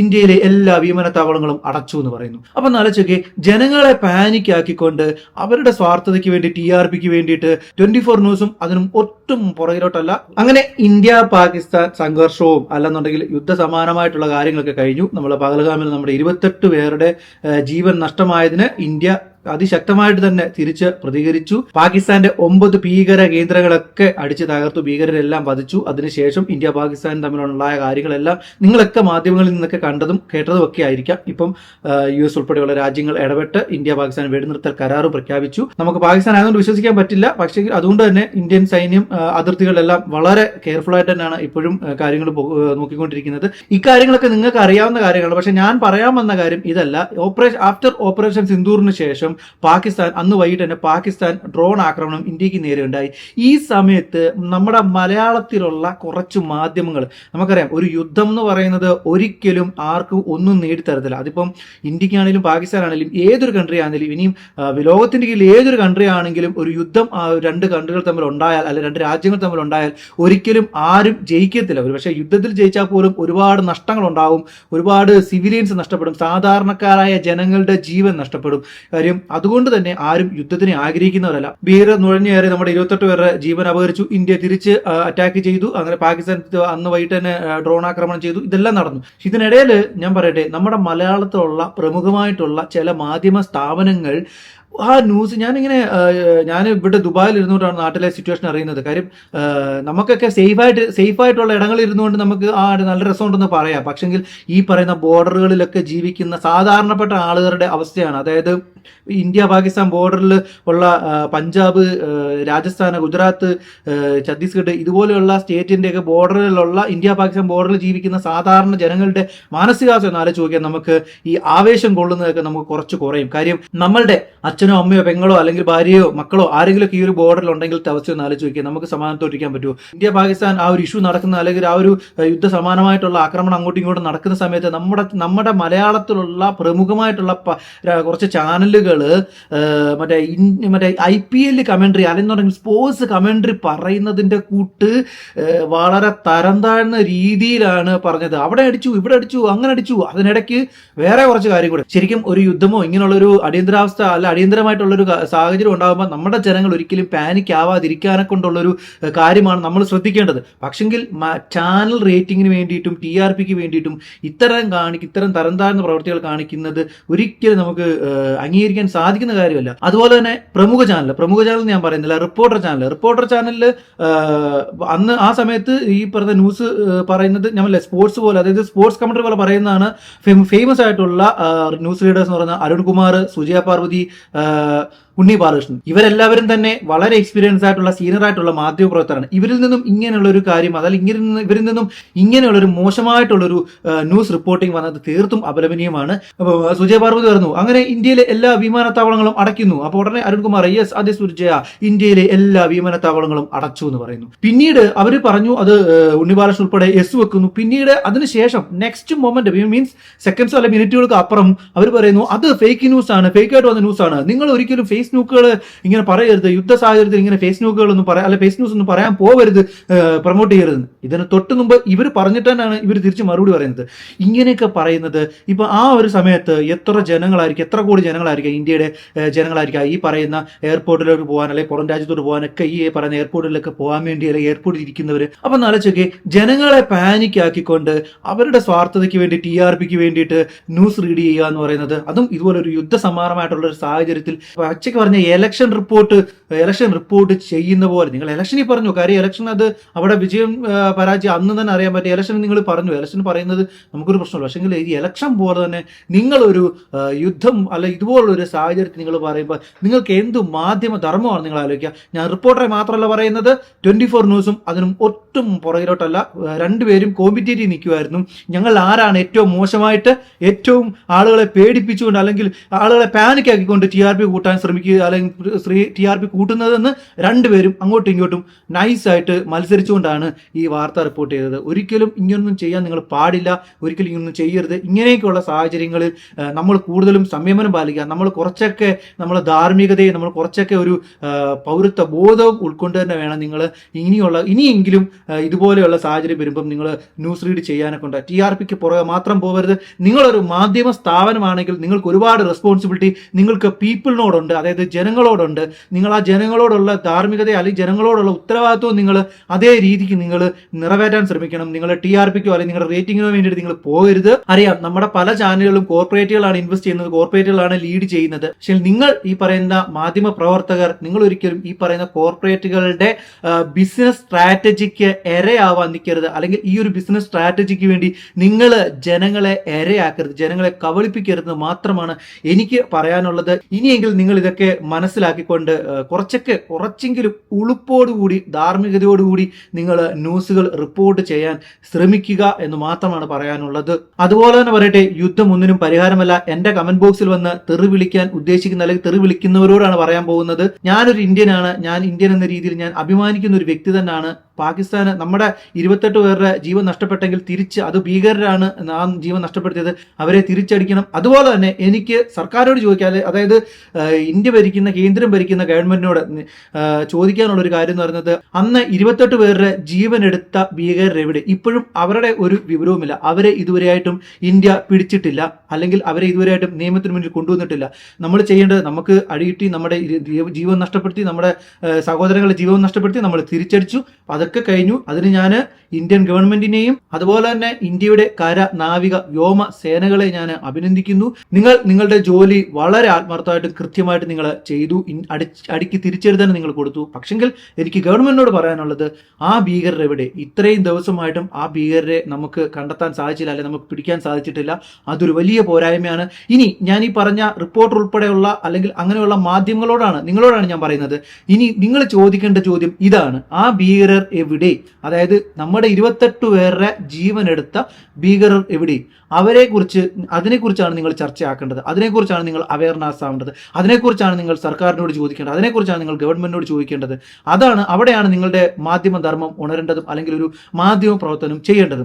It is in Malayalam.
ഇന്ത്യയിലെ എല്ലാ വിമാനത്താവളങ്ങളും അടച്ചു എന്ന് പറയുന്നു. അപ്പൊ നാലോചിക്കെ ജനങ്ങളെ പാനിക് ആക്കിക്കൊണ്ട് അവരുടെ സ്വാർത്ഥതയ്ക്ക് വേണ്ടി ടി ആർ പിക്ക് വേണ്ടിയിട്ട് ട്വന്റി ഫോർ ന്യൂസും അതിനും ഒട്ടും പുറകിലോട്ടല്ല. അങ്ങനെ ഇന്ത്യ പാകിസ്ഥാൻ സംഘർഷവും അല്ലെന്നുണ്ടെങ്കിൽ യുദ്ധസമാനമായിട്ടുള്ള കാര്യങ്ങളൊക്കെ കഴിഞ്ഞു. നമ്മൾ പകൽഗാമിൽ നമ്മുടെ ഇരുപത്തെട്ട് പേരുടെ ജീവൻ നഷ്ടമായതിന് ഇന്ത്യ അതിശക്തമായിട്ട് തന്നെ തിരിച്ച് പ്രതികരിച്ചു. പാകിസ്ഥാന്റെ ഒമ്പത് ഭീകര കേന്ദ്രങ്ങളൊക്കെ അടിച്ച് തകർത്തു. ഭീകരരെല്ലാം വധിച്ചു. അതിനുശേഷം ഇന്ത്യ പാകിസ്ഥാൻ തമ്മിലുണ്ടായ കാര്യങ്ങളെല്ലാം നിങ്ങളൊക്കെ മാധ്യമങ്ങളിൽ നിന്നൊക്കെ കണ്ടതും കേട്ടതും ഒക്കെ ആയിരിക്കാം. ഇപ്പം യു എസ് ഉൾപ്പെടെയുള്ള രാജ്യങ്ങൾ ഇടപെട്ട് ഇന്ത്യ പാകിസ്ഥാൻ വെടിനിർത്തൽ കരാറ് പ്രഖ്യാപിച്ചു. നമുക്ക് പാകിസ്ഥാൻ ആയതുകൊണ്ട് വിശ്വസിക്കാൻ പറ്റില്ല. പക്ഷേ അതുകൊണ്ട് തന്നെ ഇന്ത്യൻ സൈന്യം അതിർത്തികളെല്ലാം വളരെ കെയർഫുൾ ആയിട്ട് തന്നെയാണ് ഇപ്പോഴും കാര്യങ്ങൾ നോക്കിക്കൊണ്ടിരിക്കുന്നത്. ഇക്കാര്യങ്ങളൊക്കെ നിങ്ങൾക്ക് അറിയാവുന്ന കാര്യങ്ങളാണ്. പക്ഷെ ഞാൻ പറയാൻ വന്ന കാര്യം ഇതല്ല. ഓപ്പറേഷൻ ആഫ്റ്റർ ഓപ്പറേഷൻ സിന്ദൂറിന് ശേഷം പാകിസ്ഥാൻ അന്ന് വൈകിട്ട് തന്നെ പാകിസ്ഥാൻ ഡ്രോൺ ആക്രമണം ഇന്ത്യയ്ക്ക് നേരെ ഉണ്ടായി. ഈ സമയത്ത് നമ്മുടെ മലയാളത്തിലുള്ള കുറച്ച് മാധ്യമങ്ങൾ നമുക്കറിയാം ഒരു യുദ്ധം എന്ന് പറയുന്നത് ഒരിക്കലും ആർക്കും ഒന്നും നേടിത്തരത്തില്ല. അതിപ്പം ഇന്ത്യക്കാണെങ്കിലും പാകിസ്ഥാനാണെങ്കിലും ഏതൊരു കൺട്രി ആണെങ്കിലും ഇനിയും ലോകത്തിന്റെ കീഴിൽ ഏതൊരു കൺട്രി ആണെങ്കിലും ഒരു യുദ്ധം രണ്ട് കൺട്രികൾ തമ്മിൽ ഉണ്ടായാൽ അല്ലെ രണ്ട് രാജ്യങ്ങൾ തമ്മിൽ ഉണ്ടായാൽ ഒരിക്കലും ആരും ജയിക്കത്തില്ല. ഒരു പക്ഷേ യുദ്ധത്തിൽ ജയിച്ചാൽ പോലും ഒരുപാട് നഷ്ടങ്ങൾ ഉണ്ടാവും ഒരുപാട് സിവിലിയൻസ് നഷ്ടപ്പെടും സാധാരണക്കാരായ ജനങ്ങളുടെ ജീവൻ നഷ്ടപ്പെടും. കാര്യം അതുകൊണ്ട് തന്നെ ആരും യുദ്ധത്തിനെ ആഗ്രഹിക്കുന്നവരല്ല. ഭീകരർ നുഴഞ്ഞേറി നമ്മുടെ ഇരുപത്തെട്ട് പേരുടെ ജീവൻ അപഹരിച്ചു. ഇന്ത്യ തിരിച്ച് അറ്റാക്ക് ചെയ്തു. അങ്ങനെ പാകിസ്ഥാൻ അന്ന് വൈകിട്ട് തന്നെ ഡ്രോൺ ആക്രമണം ചെയ്തു. ഇതെല്ലാം നടന്നു. ഇതിനിടയിൽ ഞാൻ പറയട്ടെ നമ്മുടെ മലയാളത്തിലുള്ള പ്രമുഖമായിട്ടുള്ള ചില മാധ്യമ സ്ഥാപനങ്ങൾ ആ ന്യൂസ് ഞാനിങ്ങനെ ഞാൻ ഇവിടെ ദുബായിൽ ഇരുന്നുകൊണ്ടാണ് നാട്ടിലെ സിറ്റുവേഷൻ അറിയുന്നത്. കാര്യം നമുക്കൊക്കെ സേഫായിട്ട് സേഫായിട്ടുള്ള ഇടങ്ങളിൽ ഇരുന്നുകൊണ്ട് നമുക്ക് ആ നല്ല രസമുണ്ടെന്ന് പറയാം. പക്ഷെങ്കിൽ ഈ പറയുന്ന ബോർഡറുകളിലൊക്കെ ജീവിക്കുന്ന സാധാരണപ്പെട്ട ആളുകളുടെ അവസ്ഥയാണ്. അതായത് ഇന്ത്യ പാകിസ്ഥാൻ ബോർഡറിൽ ഉള്ള പഞ്ചാബ് രാജസ്ഥാൻ ഗുജറാത്ത് ഛത്തീസ്ഗഡ് ഇതുപോലെയുള്ള സ്റ്റേറ്റിന്റെയൊക്കെ ബോർഡറിലുള്ള ഇന്ത്യ പാകിസ്ഥാൻ ബോർഡറിൽ ജീവിക്കുന്ന സാധാരണ ജനങ്ങളുടെ മാനസികാവസ്ഥ ഒന്ന് ആലോചിച്ച് നോക്കിയാൽ നമുക്ക് ഈ ആവേശം കൊള്ളുന്നതൊക്കെ നമുക്ക് കുറച്ച് കുറയും. കാര്യം നമ്മളുടെ അച്ഛനോ അമ്മയോ പെങ്ങളോ അല്ലെങ്കിൽ ഭാര്യയോ മക്കളോ ആരെങ്കിലും ഈ ഒരു ബോർഡറിൽ ഉണ്ടെങ്കിൽ ഒന്ന് ആലോചിച്ച് നോക്കിയാൽ നമുക്ക് സമാധാനത്തോട്ടിരിക്കാൻ പറ്റുമോ? ഇന്ത്യ പാകിസ്ഥാൻ ആ ഒരു ഇഷ്യൂ നടക്കുന്ന അല്ലെങ്കിൽ ആ ഒരു യുദ്ധ സമാനമായിട്ടുള്ള ആക്രമണം അങ്ങോട്ടും ഇങ്ങോട്ടും നടക്കുന്ന സമയത്ത് നമ്മുടെ നമ്മുടെ മലയാളത്തിലുള്ള പ്രമുഖമായിട്ടുള്ള കുറച്ച് ചാനലുകൾ മറ്റേ മറ്റേ ഐ പി എൽ കമൻട്രി അല്ലെന്നുണ്ടെങ്കിൽ സ്പോർട്സ് കമൻട്രി പറയുന്നതിന്റെ കൂട്ട് വളരെ തരം താഴ്ന്ന രീതിയിലാണ് പറഞ്ഞത്. അവിടെ അടിച്ചു ഇവിടെ അടിച്ചു അങ്ങനെ അടിച്ചു. അതിനിടയ്ക്ക് വേറെ കുറച്ച് കാര്യം കൂടെ. ശരിക്കും ഒരു യുദ്ധമോ ഇങ്ങനെയുള്ള ഒരു അടിയന്തരാവസ്ഥ അല്ല അടിയന്തരമായിട്ടുള്ള ഒരു സാഹചര്യം ഉണ്ടാകുമ്പോൾ നമ്മുടെ ജനങ്ങൾ ഒരിക്കലും പാനിക് ആവാതിരിക്കാനെ കൊണ്ടുള്ളൊരു കാര്യമാണ് നമ്മൾ ശ്രദ്ധിക്കേണ്ടത്. പക്ഷെങ്കിൽ ചാനൽ റേറ്റിംഗിന് വേണ്ടിയിട്ടും ടി ആർ പിക്ക് വേണ്ടിയിട്ടും ഇത്തരം കാണിക്കും ഇത്തരം തരം താഴ്ന്ന പ്രവർത്തികൾ കാണിക്കുന്നത് ഒരിക്കലും നമുക്ക് അംഗീകരിക്കാൻ സാധിക്കുന്ന കാര്യമല്ല. അതുപോലെ തന്നെ പ്രമുഖ ചാനൽ പ്രമുഖ ചാനൽ ഞാൻ പറയുന്നില്ല റിപ്പോർട്ടർ ചാനൽ റിപ്പോർട്ടർ ചാനലിൽ അന്ന് ആ സമയത്ത് ഈ പറഞ്ഞ ന്യൂസ് പറയുന്നത് ഞമ്മല്ല സ്പോർട്സ് പോലെ അതായത് സ്പോർട്സ് കമന്ററി പോലെ പറയുന്നതാണ് ഫേമസ് ആയിട്ടുള്ള ന്യൂസ് ലീഡേഴ്സ് എന്ന് പറയുന്ന അരുൺകുമാർ സുജയ പാർവതി ആ, ഉണ്ണി ബാലകൃഷ്ണൻ ഇവരെല്ലാവരും തന്നെ വളരെ എക്സ്പീരിയൻസ് ആയിട്ടുള്ള സീനിയർ ആയിട്ടുള്ള മാധ്യമ പ്രവർത്തകരാണ് ഇവരിൽ നിന്നും ഇങ്ങനെയുള്ള ഒരു കാര്യം അതായത് ഇങ്ങനെ നിന്ന് ഇവരിൽ നിന്നും ഇങ്ങനെയുള്ള ഒരു മോശമായിട്ടുള്ളൊരു ന്യൂസ് റിപ്പോർട്ടിംഗ് വന്നത് തീർത്തും അപലപനീയമാണ്. സുജയ പാർവതി പറഞ്ഞു അങ്ങനെ ഇന്ത്യയിലെ എല്ലാ വിമാനത്താവളങ്ങളും അടയ്ക്കുന്നു. അപ്പോൾ ഉടനെ അരുൺകുമാർ യെസ് അതെ സുജയ ഇന്ത്യയിലെ എല്ലാ വിമാനത്താവളങ്ങളും അടച്ചു എന്ന് പറയുന്നു. പിന്നീട് അവർ പറഞ്ഞു അത് ഉണ്ണി ബാലകൃഷ്ണൻ ഉൾപ്പെടെ എസ് വെക്കുന്നു. പിന്നീട് അതിനുശേഷം നെക്സ്റ്റ് മൊമെന്റ് മീൻസ് സെക്കൻഡ്സ് അല്ലെ മിനിറ്റുകൾക്ക് അപ്പുറം അവർ പറയുന്നു അത് ഫേക്ക് ന്യൂസ് ആണ് ഫേക്ക് ആയിട്ട് വന്ന ന്യൂസ് ആണ്. നിങ്ങൾ ഒരിക്കലും ഫേസ് ന്യൂക്കുകൾ ഇങ്ങനെ പറയരുത്. യുദ്ധ സാഹചര്യത്തിൽ ഇങ്ങനെ ഫേസ് ന്യൂക്കുകൾ ഒന്നും പറയാം അല്ലെ ഫേസ് ന്യൂസ് ഒന്നും പറയാൻ പോവരുത് പ്രൊമോട്ട് ചെയ്യരുത് ഇതിന് തൊട്ട് മുമ്പ് ഇവർ പറഞ്ഞിട്ട് തന്നെയാണ് ഇവർ തിരിച്ച് മറുപടി പറയുന്നത്. ഇങ്ങനെയൊക്കെ പറയുന്നത് ഇപ്പൊ ആ ഒരു സമയത്ത് എത്ര ജനങ്ങളായിരിക്കും എത്ര കോടി ജനങ്ങളായിരിക്കും ഇന്ത്യയുടെ ജനങ്ങളായിരിക്കാം ഈ പറയുന്ന എയർപോർട്ടിലേക്ക് പോകാൻ അല്ലെങ്കിൽ പുറം രാജ്യത്തോട്ട് പോകാനൊക്കെ ഈ പറയുന്ന എയർപോർട്ടിലൊക്കെ പോകാൻ വേണ്ടി അല്ലെങ്കിൽ എയർപോർട്ടിൽ ഇരിക്കുന്നവർ അപ്പൊ നാലോചൊക്കെ ജനങ്ങളെ പാനിക് ആക്കിക്കൊണ്ട് അവരുടെ സ്വാർത്ഥതയ്ക്ക് വേണ്ടി ടി ആർ പിക്ക് വേണ്ടിയിട്ട് ന്യൂസ് റീഡ് ചെയ്യുക എന്ന് പറയുന്നത് അതും ഇതുപോലെ ഒരു യുദ്ധ സമാനമായിട്ടുള്ള ഒരു സാഹചര്യത്തിൽ പച്ചയ്ക്ക് പറഞ്ഞ എലക്ഷൻ റിപ്പോർട്ട് എലക്ഷൻ റിപ്പോർട്ട് ചെയ്യുന്ന പോലെ നിങ്ങൾ ഇലക്ഷനിൽ പറഞ്ഞു? കാര്യം ഇലക്ഷൻ അത് അവിടെ വിജയം പരാജയം അന്ന് തന്നെ അറിയാൻ പറ്റും ഇലക്ഷൻ നിങ്ങൾ പറഞ്ഞു. ഇലക്ഷൻ പറയുന്നത് നമുക്കൊരു പ്രശ്നമില്ല പക്ഷേ ഈ ഇലക്ഷൻ പോലെ തന്നെ നിങ്ങളൊരു യുദ്ധം അല്ല ഇതുപോലൊരു ഒരു സാഹചര്യത്തിൽ നിങ്ങൾ പറയുമ്പോൾ നിങ്ങൾക്ക് എന്ത് മാധ്യമ ധർമ്മമാണ് നിങ്ങൾ ആലോചിക്കുക? ഞാൻ റിപ്പോർട്ടറെ മാത്രമല്ല പറയുന്നത്. ട്വന്റി ഫോർ ന്യൂസും അതിനും ഒട്ടും പുറകിലോട്ടല്ല. രണ്ടുപേരും കോമ്പറ്റേറ്റീവ് നിൽക്കുമായിരുന്നു ഞങ്ങൾ ആരാണ് ഏറ്റവും മോശമായിട്ട് ഏറ്റവും ആളുകളെ പേടിപ്പിച്ചുകൊണ്ട് അല്ലെങ്കിൽ ആളുകളെ പാനിക്കാക്കിക്കൊണ്ട് ടി ആർ പി കൂട്ടാൻ ശ്രമിക്കുന്നത്? പിക്ക് അല്ലെങ്കിൽ ശ്രീ ടി ആർ പി കൂട്ടുന്നതെന്ന് രണ്ടുപേരും അങ്ങോട്ടും ഇങ്ങോട്ടും നൈസായിട്ട് മത്സരിച്ചുകൊണ്ടാണ് ഈ വാർത്ത റിപ്പോർട്ട് ചെയ്തത്. ഒരിക്കലും ഇങ്ങനൊന്നും ചെയ്യാൻ നിങ്ങൾ പാടില്ല. ഒരിക്കലും ഇങ്ങനൊന്നും ചെയ്യരുത്. ഇങ്ങനെയൊക്കെയുള്ള സാഹചര്യങ്ങളിൽ നമ്മൾ കൂടുതലും സംയമനം പാലിക്കുക. നമ്മൾ കുറച്ചൊക്കെ നമ്മൾ ധാർമ്മികതയെ നമ്മൾ കുറച്ചൊക്കെ ഒരു പൗരത്വ ബോധവും ഉൾക്കൊണ്ട് തന്നെ വേണം നിങ്ങൾ ഇനിയുള്ള ഇനിയെങ്കിലും ഇതുപോലെയുള്ള സാഹചര്യം വരുമ്പം നിങ്ങൾ ന്യൂസ് റീഡ് ചെയ്യാനൊക്കെ ഉണ്ട്. ടി ആർ പിക്ക് പുറകെ മാത്രം പോകരുത്. നിങ്ങളൊരു മാധ്യമ സ്ഥാപനമാണെങ്കിൽ നിങ്ങൾക്ക് ഒരുപാട് റെസ്പോൺസിബിലിറ്റി നിങ്ങൾക്ക് പീപ്പിളിനോടുണ്ട് അതായത് ജനങ്ങളോടുണ്ട്. നിങ്ങൾ ആ ജനങ്ങളോടുള്ള ധാർമ്മികത അല്ലെങ്കിൽ ജനങ്ങളോടുള്ള ഉത്തരവാദിത്വം നിങ്ങൾ അതേ രീതിക്ക് നിങ്ങൾ നിറവേറ്റാൻ ശ്രമിക്കണം. നിങ്ങൾ ടി ആർ പിക്കോ അല്ലെങ്കിൽ നിങ്ങളുടെ റേറ്റിങ്ങിനോ വേണ്ടിയിട്ട് നിങ്ങൾ പോകരുത്. അറിയാം നമ്മുടെ പല ചാനലുകളും കോർപ്പറേറ്റുകളാണ് ഇൻവെസ്റ്റ് ചെയ്യുന്നത് കോർപ്പറേറ്റുകളാണ് ലീഡ് ചെയ്യുന്നത്. പക്ഷേ നിങ്ങൾ ഈ പറയുന്ന മാധ്യമ പ്രവർത്തകർ നിങ്ങൾ ഒരിക്കലും ഈ പറയുന്ന കോർപ്പറേറ്റുകളുടെ ബിസിനസ് സ്ട്രാറ്റജിക്ക് ഇരയാവാൻ നിൽക്കരുത്. അല്ലെങ്കിൽ ഈ ഒരു ബിസിനസ് സ്ട്രാറ്റജിക്ക് വേണ്ടി നിങ്ങൾ ജനങ്ങളെ ഇരയാക്കരുത് ജനങ്ങളെ കബളിപ്പിക്കരുത് മാത്രമാണ് എനിക്ക് പറയാനുള്ളത്. ഇനിയെങ്കിൽ നിങ്ങൾ ഇതൊക്കെ മനസ്സിലാക്കിക്കൊണ്ട് ആ, കുറച്ചൊക്കെ കുറച്ചെങ്കിലും ഉളുപ്പോടുകൂടി ധാർമ്മികതയോടുകൂടി നിങ്ങൾ ന്യൂസുകൾ റിപ്പോർട്ട് ചെയ്യാൻ ശ്രമിക്കുക എന്ന് മാത്രമാണ് പറയാനുള്ളത്. അതുപോലെ തന്നെ പറയട്ടെ യുദ്ധം ഒന്നിനും പരിഹാരമല്ല. എന്റെ കമന്റ് ബോക്സിൽ വന്ന് തെറി വിളിക്കാൻ ഉദ്ദേശിക്കുന്ന അല്ലെങ്കിൽ തെറി വിളിക്കുന്നവരോടാണ് പറയാൻ പോകുന്നത്. ഞാനൊരു ഇന്ത്യനാണ്. ഞാൻ ഇന്ത്യൻ എന്ന രീതിയിൽ ഞാൻ അഭിമാനിക്കുന്ന ഒരു വ്യക്തി തന്നെയാണ്. പാകിസ്ഥാന് നമ്മുടെ ഇരുപത്തെട്ട് പേരുടെ ജീവൻ നഷ്ടപ്പെട്ടെങ്കിൽ തിരിച്ച് അത് ഭീകരരാണ് ആ ജീവൻ നഷ്ടപ്പെടുത്തിയത് അവരെ തിരിച്ചടിക്കണം. അതുപോലെ തന്നെ എനിക്ക് സർക്കാരോട് ചോദിക്കാൻ അതായത് ഇന്ത്യ ഭരിക്കുന്ന കേന്ദ്രം ഭരിക്കുന്ന ഗവൺമെന്റിനോട് ചോദിക്കാനുള്ള ഒരു കാര്യം എന്ന് പറയുന്നത് അന്ന് ഇരുപത്തെട്ട് പേരുടെ ജീവൻ എടുത്ത ഭീകരരെവിടെ ഇപ്പോഴും അവരുടെ ഒരു വിവരവുമില്ല. അവരെ ഇതുവരെയായിട്ടും ഇന്ത്യ പിടിച്ചിട്ടില്ല. അല്ലെങ്കിൽ അവരെ ഇതുവരെയായിട്ടും നിയമത്തിന് മുന്നിൽ കൊണ്ടുവന്നിട്ടില്ല. നമ്മൾ ചെയ്യേണ്ടത് നമുക്ക് അടിയിട്ടി നമ്മുടെ ജീവൻ നഷ്ടപ്പെടുത്തി നമ്മുടെ സഹോദരങ്ങളുടെ ജീവൻ നഷ്ടപ്പെടുത്തി നമ്മൾ തിരിച്ചടിച്ചു. അതൊക്കെ കഴിഞ്ഞു. അതിന് ഞാൻ ഇന്ത്യൻ ഗവൺമെന്റിനെയും അതുപോലെ തന്നെ ഇന്ത്യയുടെ കര നാവിക വ്യോമ സേനകളെ ഞാൻ അഭിനന്ദിക്കുന്നു. നിങ്ങൾ നിങ്ങളുടെ ജോലി വളരെ ആത്മാർത്ഥമായിട്ട് കൃത്യമായിട്ട് നിങ്ങൾ ചെയ്തു. അടിക്ക് തിരിച്ചെഴുതാൻ നിങ്ങൾ കൊടുത്തു. പക്ഷെങ്കിൽ എനിക്ക് ഗവൺമെന്റിനോട് പറയാനുള്ളത് ആ ഭീകരരെവിടെ ഇത്രയും ദിവസമായിട്ടും ആ ഭീകരരെ നമുക്ക് കണ്ടെത്താൻ സാധിച്ചില്ല അല്ലെങ്കിൽ നമുക്ക് പിടിക്കാൻ സാധിച്ചിട്ടില്ല. അതൊരു വലിയ പോരായ്മയാണ്. ഇനി ഞാൻ ഈ പറഞ്ഞ റിപ്പോർട്ടർ ഉൾപ്പെടെയുള്ള അല്ലെങ്കിൽ അങ്ങനെയുള്ള മാധ്യമങ്ങളോടാണ് നിങ്ങളോടാണ് ഞാൻ പറയുന്നത്. ഇനി നിങ്ങൾ ചോദിക്കേണ്ട ചോദ്യം ഇതാണ്. ആ ഭീകരർ എവിടെ? അതായത് നമ്മുടെ ഇരുപത്തെട്ട് പേരുടെ ജീവൻ എടുത്ത ഭീകരർ എവിടെ? അവരെ കുറിച്ച് അതിനെക്കുറിച്ചാണ് നിങ്ങൾ ചർച്ചയാക്കേണ്ടത്. അതിനെക്കുറിച്ചാണ് നിങ്ങൾ അവയർനെസ് ആവേണ്ടത്. അതിനെക്കുറിച്ചാണ് നിങ്ങൾ സർക്കാരിനോട് ചോദിക്കേണ്ടത്. അതിനെക്കുറിച്ചാണ് നിങ്ങൾ ഗവൺമെന്റിനോട് ചോദിക്കേണ്ടത്. അതാണ് അവിടെയാണ് നിങ്ങളുടെ മാധ്യമ ധർമ്മം ഉണരേണ്ടതും അല്ലെങ്കിൽ ഒരു മാധ്യമ പ്രവർത്തനം ചെയ്യേണ്ടതും.